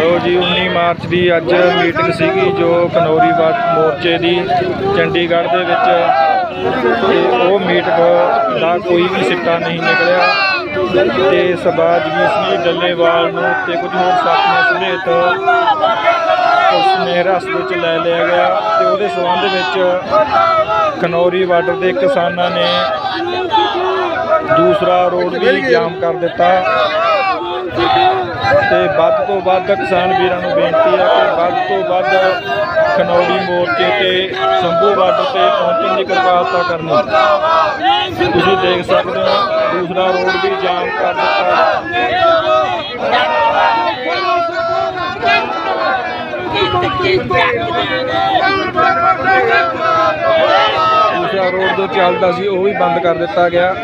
ਲੋ ਜੀ 19 ਮਾਰਚ ਦੀ ਅੱਜ ਮੀਟਿੰਗ ਸੀਗੀ ਜੋ ਕਨੌਰੀ ਵਾ- ਮੋਰਚੇ ਦੀ ਚੰਡੀਗੜ੍ਹ ਦੇ ਵਿੱਚ। ਤੇ ਉਹ ਮੀਟਿੰਗ ਦਾ ਕੋਈ ਵੀ ਸਿੱਟਾ ਨਹੀਂ ਨਿਕਲਿਆ। ਤੇ ਸਰਦਾਰ ਜਗੀਰ ਸਿੰਘ ਡੱਲੇਵਾਲ ਨੂੰ ਤੇ ਕੁਝ ਹੋਰ ਸਾਥੀਆਂ ਸਮੇਤ ਪੁਲਿਸ ਨੇ ਰਸ ਵਿੱਚ ਲੈ ਲਿਆ ਗਿਆ। ਤੇ ਉਹਦੇ ਸਬੰਧ ਵਿੱਚ ਕਨੌਰੀ ਬਾਰਡਰ ਦੇ ਕਿਸਾਨਾਂ ਨੇ ਦੂਸਰਾ ਰੋਡ ਵੀ ਜਾਮ ਕਰ ਦਿੱਤਾ। ਤੇ ਵੱਧ ਤੋਂ ਵੱਧ ਕਿਸਾਨ ਵੀਰਾਂ ਨੂੰ ਬੇਨਤੀ ਹੈ ਕਿ ਵੱਧ ਤੋਂ ਵੱਧ ਖਨੌਰੀ ਮੋਰਚੇ ਤੇ ਸੰਭੂ ਬਾਰਡਰ ਤੇ ਪਹੁੰਚਣ ਦੀ ਕਿਰਪਾਲਤਾ ਕਰਨੀ। ਤੁਸੀਂ ਦੇਖ ਸਕਦੇ ਹੋ, ਦੂਸਰਾ ਰੋਡ ਵੀ ਜਾਮ ਕਰ ਦਿੱਤਾ। ਜੋ ਚੱਲਦਾ ਸੀ ਉਹ ਵੀ ਬੰਦ ਕਰ ਦਿੱਤਾ ਗਿਆ।